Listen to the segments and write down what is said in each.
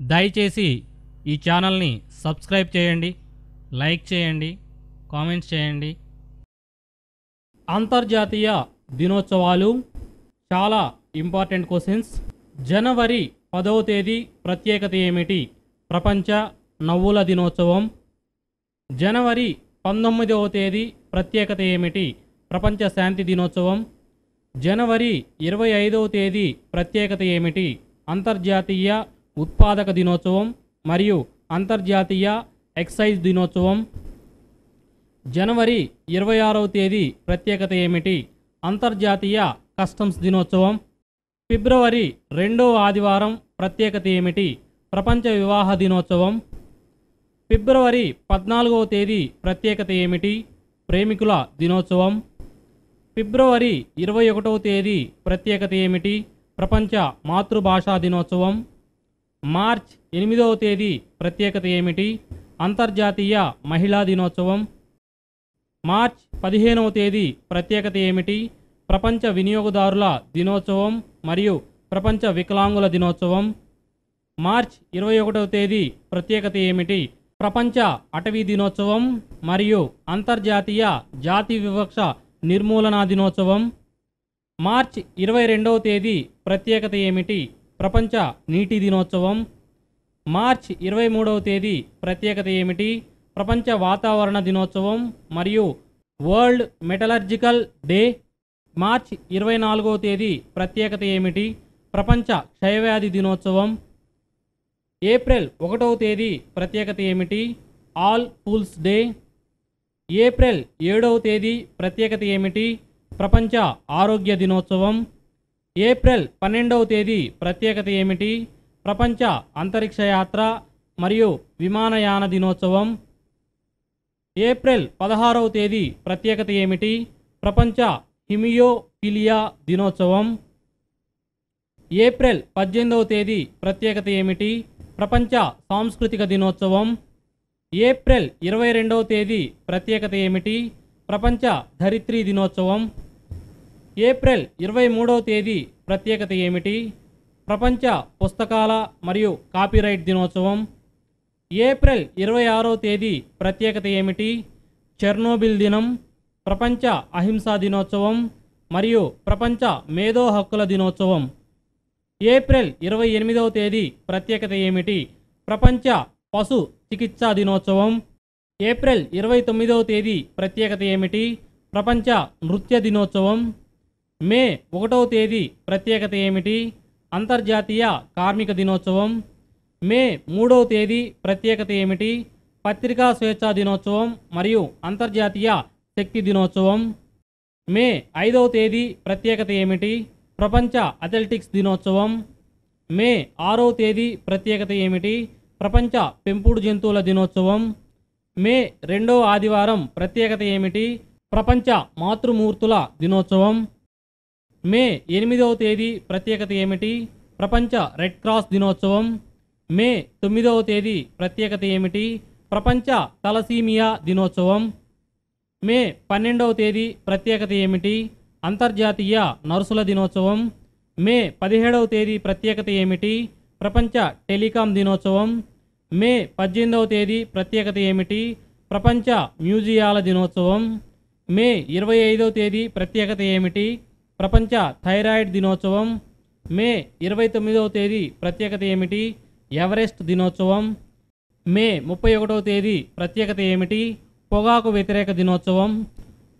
దయచేసి ఈ ఛానల్ని సబ్స్క్రైబ్ చేయండి లైక్ చేయండి కామెంట్స్ చేయండి. అంతర్జాతీయ దినోత్సవాలు చాలా ఇంపార్టెంట్ క్వశ్చన్స్. జనవరి పదవ తేదీ ప్రత్యేకత ఏమిటి? ప్రపంచ నవ్వుల దినోత్సవం. జనవరి పంతొమ్మిదవ తేదీ ప్రత్యేకత ఏమిటి? ప్రపంచ శాంతి దినోత్సవం. జనవరి ఇరవై ఐదవ తేదీ ప్రత్యేకత ఏమిటి? అంతర్జాతీయ ఉత్పాదక దినోత్సవం మరియు అంతర్జాతీయ ఎక్సైజ్ దినోత్సవం. జనవరి ఇరవై ఆరవ తేదీ ప్రత్యేకత ఏమిటి? అంతర్జాతీయ కస్టమ్స్ దినోత్సవం. ఫిబ్రవరి రెండవ ఆదివారం ప్రత్యేకత ఏమిటి? ప్రపంచ వివాహ దినోత్సవం. ఫిబ్రవరి పద్నాలుగవ తేదీ ప్రత్యేకత ఏమిటి? ప్రేమికుల దినోత్సవం. ఫిబ్రవరి ఇరవై ఒకటవ తేదీ ప్రత్యేకత ఏమిటి? ప్రపంచ మాతృభాషా దినోత్సవం. మార్చ్ ఎనిమిదవ తేదీ ప్రత్యేకత ఏమిటి? అంతర్జాతీయ మహిళా దినోత్సవం. మార్చ్ పదిహేనవ తేదీ ప్రత్యేకత ఏమిటి? ప్రపంచ వినియోగదారుల దినోత్సవం మరియు ప్రపంచ వికలాంగుల దినోత్సవం. మార్చ్ ఇరవై ఒకటవ తేదీ ప్రత్యేకత ఏమిటి? ప్రపంచ అటవీ దినోత్సవం మరియు అంతర్జాతీయ జాతి వివక్ష నిర్మూలనా దినోత్సవం. మార్చ్ ఇరవై రెండవ తేదీ ప్రత్యేకత ఏమిటి? ప్రపంచ నీటి దినోత్సవం. మార్చ్ ఇరవై మూడవ తేదీ ప్రత్యేకత ఏమిటి? ప్రపంచ వాతావరణ దినోత్సవం మరియు వరల్డ్ మెటలర్జికల్ డే. మార్చ్ ఇరవై నాలుగవ తేదీ ప్రత్యేకత ఏమిటి? ప్రపంచ క్షయవ్యాధి దినోత్సవం. ఏప్రిల్ ఒకటవ తేదీ ప్రత్యేకత ఏమిటి? All fools day. ఏప్రిల్ ఏడవ తేదీ ప్రత్యేకత ఏమిటి? ప్రపంచ ఆరోగ్య దినోత్సవం. ఏప్రిల్ పన్నెండవ తేదీ ప్రత్యేకత ఏమిటి? ప్రపంచ అంతరిక్ష యాత్ర మరియు విమానయాన దినోత్సవం. ఏప్రిల్ పదహారవ తేదీ ప్రత్యేకత ఏమిటి? ప్రపంచ హిమియోఫిలియా దినోత్సవం. ఏప్రిల్ పద్దెనిమిదవ తేదీ ప్రత్యేకత ఏమిటి? ప్రపంచ సాంస్కృతిక దినోత్సవం. ఏప్రిల్ ఇరవై రెండవ తేదీ ప్రత్యేకత ఏమిటి? ప్రపంచ ధరిత్రి దినోత్సవం. ఏప్రిల్ ఇరవై మూడవ తేదీ ప్రత్యేకత ఏమిటి? ప్రపంచ పుస్తకాల మరియు కాపీరైట్ దినోత్సవం. ఏప్రిల్ ఇరవై ఆరో తేదీ ప్రత్యేకత ఏమిటి? చెర్నోబిల్ దినం ప్రపంచ అహింసా దినోత్సవం మరియు ప్రపంచ మేధో హక్కుల దినోత్సవం. ఏప్రిల్ ఇరవై ఎనిమిదవ తేదీ ప్రత్యేకత ఏమిటి? ప్రపంచ పశు చికిత్సా దినోత్సవం. ఏప్రిల్ ఇరవై తొమ్మిదవ తేదీ ప్రత్యేకత ఏమిటి? ప్రపంచ నృత్య దినోత్సవం. మే ఒకటవ తేదీ ప్రత్యేకత ఏమిటి? అంతర్జాతీయ కార్మిక దినోత్సవం. మే మూడవ తేదీ ప్రత్యేకత ఏమిటి? పత్రికా స్వేచ్ఛా దినోత్సవం మరియు అంతర్జాతీయ శక్తి దినోత్సవం. మే ఐదవ తేదీ ప్రత్యేకత ఏమిటి? ప్రపంచ అథ్లెటిక్స్ దినోత్సవం. మే ఆరవ తేదీ ప్రత్యేకత ఏమిటి? ప్రపంచ పెంపుడు జంతువుల దినోత్సవం. మే రెండవ ఆదివారం ప్రత్యేకత ఏమిటి? ప్రపంచ మాతృమూర్తుల దినోత్సవం. మే ఎనిమిదవ తేదీ ప్రత్యేకత ఏమిటి? ప్రపంచ రెడ్ క్రాస్ దినోత్సవం. మే తొమ్మిదవ తేదీ ప్రత్యేకత ఏమిటి? ప్రపంచ తలసీమియా దినోత్సవం. మే పన్నెండవ తేదీ ప్రత్యేకత ఏమిటి? అంతర్జాతీయ నర్సుల దినోత్సవం. మే పదిహేడవ తేదీ ప్రత్యేకత ఏమిటి? ప్రపంచ టెలికాం దినోత్సవం. మే పద్దెనిమిదవ తేదీ ప్రత్యేకత ఏమిటి? ప్రపంచ మ్యూజియాల దినోత్సవం. మే ఇరవై ఐదవ తేదీ ప్రత్యేకత ఏమిటి? ప్రపంచ థైరాయిడ్ దినోత్సవం మే ఇరవై తొమ్మిదవ తేదీ ప్రత్యేకత ఏమిటి? ఎవరెస్ట్ దినోత్సవం మే ముప్పై ఒకటవ తేదీ ప్రత్యేకత ఏమిటి? పొగాకు వ్యతిరేక దినోత్సవం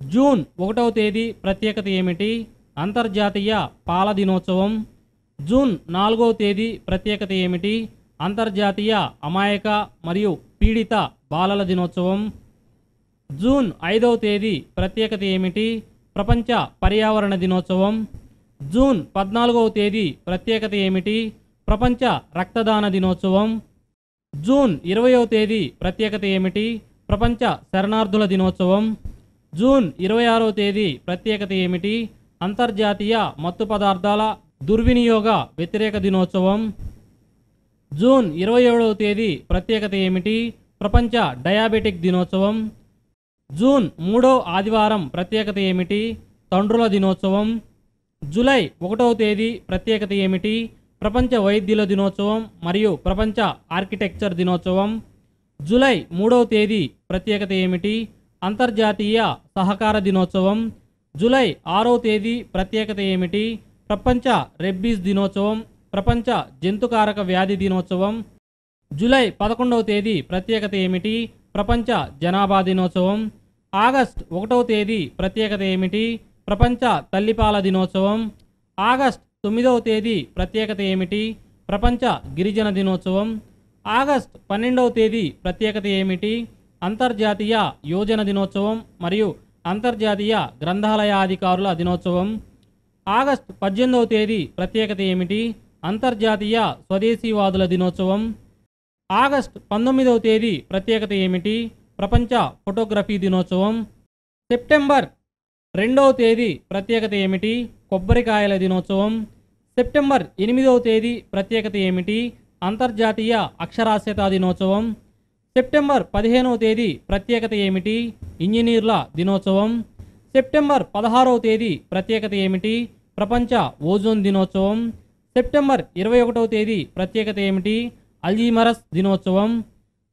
జూన్ ఒకటవ తేదీ ప్రత్యేకత ఏమిటి? అంతర్జాతీయ పాల దినోత్సవం జూన్ నాలుగవ తేదీ ప్రత్యేకత ఏమిటి? అంతర్జాతీయ అమాయక మరియు పీడిత బాలల దినోత్సవం జూన్ ఐదవ తేదీ ప్రత్యేకత ఏమిటి? ప్రపంచ పర్యావరణ దినోత్సవం. జూన్ పద్నాలుగవ తేదీ ప్రత్యేకత ఏమిటి? ప్రపంచ రక్తదాన దినోత్సవం. జూన్ ఇరవయవ తేదీ ప్రత్యేకత ఏమిటి? ప్రపంచ శరణార్థుల దినోత్సవం. జూన్ ఇరవై ఆరవ తేదీ ప్రత్యేకత ఏమిటి? అంతర్జాతీయ మత్తు పదార్థాల దుర్వినియోగ వ్యతిరేక దినోత్సవం. జూన్ ఇరవై ఏడవ తేదీ ప్రత్యేకత ఏమిటి? ప్రపంచ డయాబెటిక్ దినోత్సవం. జూన్ మూడో ఆదివారం ప్రత్యేకత ఏమిటి? తండ్రుల దినోత్సవం. జూలై ఒకటవ తేదీ ప్రత్యేకత ఏమిటి? ప్రపంచ వైద్యుల దినోత్సవం మరియు ప్రపంచ ఆర్కిటెక్చర్ దినోత్సవం. జూలై మూడవ తేదీ ప్రత్యేకత ఏమిటి? అంతర్జాతీయ సహకార దినోత్సవం. జూలై ఆరవ తేదీ ప్రత్యేకత ఏమిటి? ప్రపంచ రెబ్బీస్ దినోత్సవం ప్రపంచ జంతుకారక వ్యాధి దినోత్సవం. జూలై పదకొండవ తేదీ ప్రత్యేకత ఏమిటి? ప్రపంచ జనాభా దినోత్సవం. ఆగస్ట్ ఒకటవ తేదీ ప్రత్యేకత ఏమిటి? ప్రపంచ తల్లిపాల దినోత్సవం. ఆగస్ట్ తొమ్మిదవ తేదీ ప్రత్యేకత ఏమిటి? ప్రపంచ గిరిజన దినోత్సవం. ఆగస్ట్ పన్నెండవ తేదీ ప్రత్యేకత ఏమిటి? అంతర్జాతీయ యోజన దినోత్సవం మరియు అంతర్జాతీయ గ్రంథాలయ అధికారుల దినోత్సవం. ఆగస్ట్ పద్దెనిమిదవ తేదీ ప్రత్యేకత ఏమిటి? అంతర్జాతీయ స్వదేశీవాదుల దినోత్సవం. ఆగస్ట్ పంతొమ్మిదవ తేదీ ప్రత్యేకత ఏమిటి? ప్రపంచ ఫోటోగ్రఫీ దినోత్సవం. సెప్టెంబర్ రెండవ తేదీ ప్రత్యేకత ఏమిటి? కొబ్బరికాయల దినోత్సవం. సెప్టెంబర్ ఎనిమిదవ తేదీ ప్రత్యేకత ఏమిటి? అంతర్జాతీయ అక్షరాస్యత దినోత్సవం. సెప్టెంబర్ పదిహేనవ తేదీ ప్రత్యేకత ఏమిటి? ఇంజనీర్ల దినోత్సవం. సెప్టెంబర్ పదహారవ తేదీ ప్రత్యేకత ఏమిటి? ప్రపంచ ఓజోన్ దినోత్సవం. సెప్టెంబర్ ఇరవై ఒకటవ తేదీ ప్రత్యేకత ఏమిటి? అల్జీమరస్ దినోత్సవం.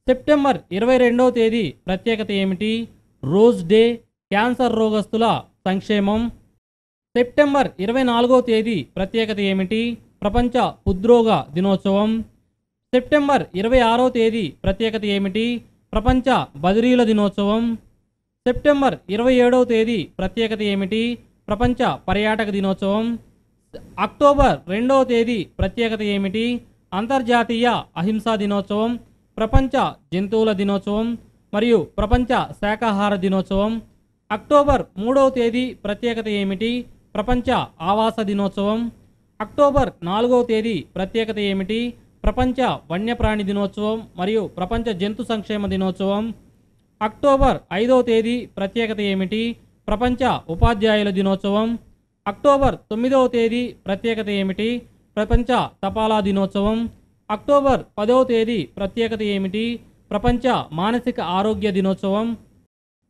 సెప్టెంబర్ ఇరవై రెండవ తేదీ ప్రత్యేకత ఏమిటి? రోజ్ డే క్యాన్సర్ రోగస్తుల సంక్షేమం. సెప్టెంబర్ ఇరవై నాలుగవ తేదీ ప్రత్యేకత ఏమిటి? ప్రపంచ హృద్రోగ దినోత్సవం. సెప్టెంబర్ ఇరవై ఆరవ తేదీ ప్రత్యేకత ఏమిటి? ప్రపంచ బదిరీల దినోత్సవం. సెప్టెంబర్ ఇరవై ఏడవ తేదీ ప్రత్యేకత ఏమిటి? ప్రపంచ పర్యాటక దినోత్సవం. అక్టోబర్ రెండవ తేదీ ప్రత్యేకత ఏమిటి? అంతర్జాతీయ అహింసా దినోత్సవం. ప్రపంచ జంతువుల దినోత్సవం మరియు ప్రపంచ శాకాహార దినోత్సవం. అక్టోబర్ మూడవ తేదీ ప్రత్యేకత ఏమిటి? ప్రపంచ ఆవాస దినోత్సవం. అక్టోబర్ నాలుగవ తేదీ ప్రత్యేకత ఏమిటి? ప్రపంచ వన్యప్రాణి దినోత్సవం మరియు ప్రపంచ జంతు సంక్షేమ దినోత్సవం. అక్టోబర్ ఐదవ తేదీ ప్రత్యేకత ఏమిటి? ప్రపంచ ఉపాధ్యాయుల దినోత్సవం. అక్టోబర్ తొమ్మిదవ తేదీ ప్రత్యేకత ఏమిటి? ప్రపంచ తపాలా దినోత్సవం. అక్టోబర్ పదవ తేదీ ప్రత్యేకత ఏమిటి? ప్రపంచ మానసిక ఆరోగ్య దినోత్సవం.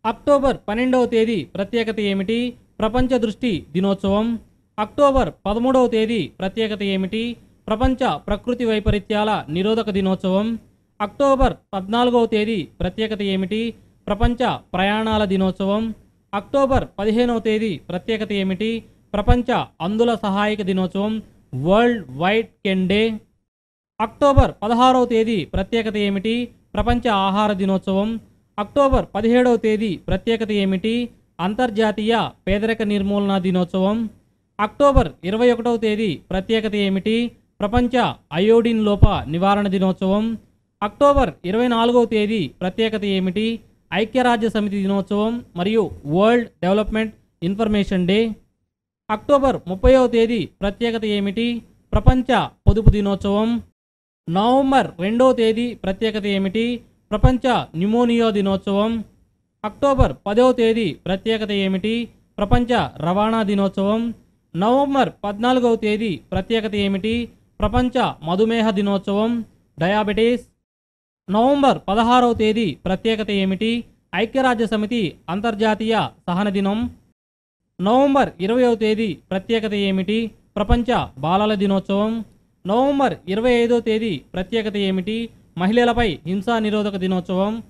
అక్టోబర్ పన్నెండవ తేదీ ప్రత్యేకత ఏమిటి? ప్రపంచ దృష్టి దినోత్సవం. అక్టోబర్ పదమూడవ తేదీ ప్రత్యేకత ఏమిటి? ప్రపంచ ప్రకృతి వైపరీత్యాల నిరోధక దినోత్సవం. అక్టోబర్ పద్నాలుగవ తేదీ ప్రత్యేకత ఏమిటి? ప్రపంచ ప్రయాణాల దినోత్సవం. అక్టోబర్ పదిహేనవ తేదీ ప్రత్యేకత ఏమిటి? ప్రపంచ అందుల సహాయక దినోత్సవం. World white cane day. October పదహారవ తేదీ ప్రత్యేకత ఏమిటి? ప్రపంచ ఆహార దినోత్సవం. అక్టోబర్ పదిహేడవ తేదీ ప్రత్యేకత ఏమిటి? అంతర్జాతీయ పేదరిక నిర్మూలన దినోత్సవం. అక్టోబర్ ఇరవై ఒకటవ తేదీ ప్రత్యేకత ఏమిటి? ప్రపంచ అయోడిన్ లోప నివారణ దినోత్సవం. అక్టోబర్ ఇరవై నాలుగవ తేదీ ప్రత్యేకత ఏమిటి? ఐక్యరాజ్య సమితి దినోత్సవం మరియు world development information day. October ముప్పైవ తేదీ ప్రత్యేకత ఏమిటి? ప్రపంచ పొదుపు దినోత్సవం. నవంబర్ రెండవ తేదీ ప్రత్యేకత ఏమిటి? ప్రపంచ న్యూమోనియా దినోత్సవం. అక్టోబర్ పదవ తేదీ ప్రత్యేకత ఏమిటి? ప్రపంచ రవాణా దినోత్సవం. నవంబర్ పద్నాలుగవ తేదీ ప్రత్యేకత ఏమిటి? ప్రపంచ మధుమేహ దినోత్సవం. డయాబెటీస్. నవంబర్ పదహారవ తేదీ ప్రత్యేకత ఏమిటి? ఐక్యరాజ్య సమితి అంతర్జాతీయ సహన దినం. నవంబర్ ఇరవయవ తేదీ ప్రత్యేకత ఏమిటి? ప్రపంచ బాలల దినోత్సవం. నవంబర్ ఇరవై ఐదవ తేదీ ప్రత్యేకత ఏమిటి? మహిళలపై హింసా నిరోధక దినోత్సవం.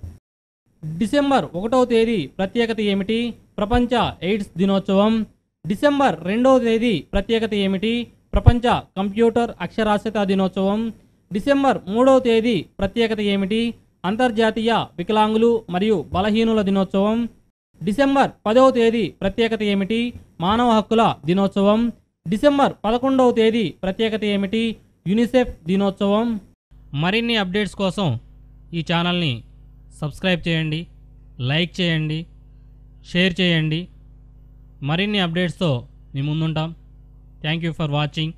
డిసెంబర్ ఒకటవ తేదీ ప్రత్యేకత ఏమిటి? ప్రపంచ ఎయిడ్స్ దినోత్సవం. డిసెంబర్ రెండవ తేదీ ప్రత్యేకత ఏమిటి? ప్రపంచ కంప్యూటర్ అక్షరాస్యత దినోత్సవం. డిసెంబర్ మూడవ తేదీ ప్రత్యేకత ఏమిటి? అంతర్జాతీయ వికలాంగులు మరియు బలహీనుల దినోత్సవం. డిసెంబర్ పదవ తేదీ ప్రత్యేకత ఏమిటి? మానవ హక్కుల దినోత్సవం. డిసెంబర్ పదకొండవ తేదీ ప్రత్యేకత ఏమిటి? యునిసెఫ్ దినోత్సవం. మరిన్ని అప్డేట్స్ కోసం ఈ ఛానల్ని సబ్స్క్రైబ్ చేయండి లైక్ చేయండి షేర్ చేయండి. మరిన్ని అప్డేట్స్తో మీ ముందుంటాం. Thank you for watching.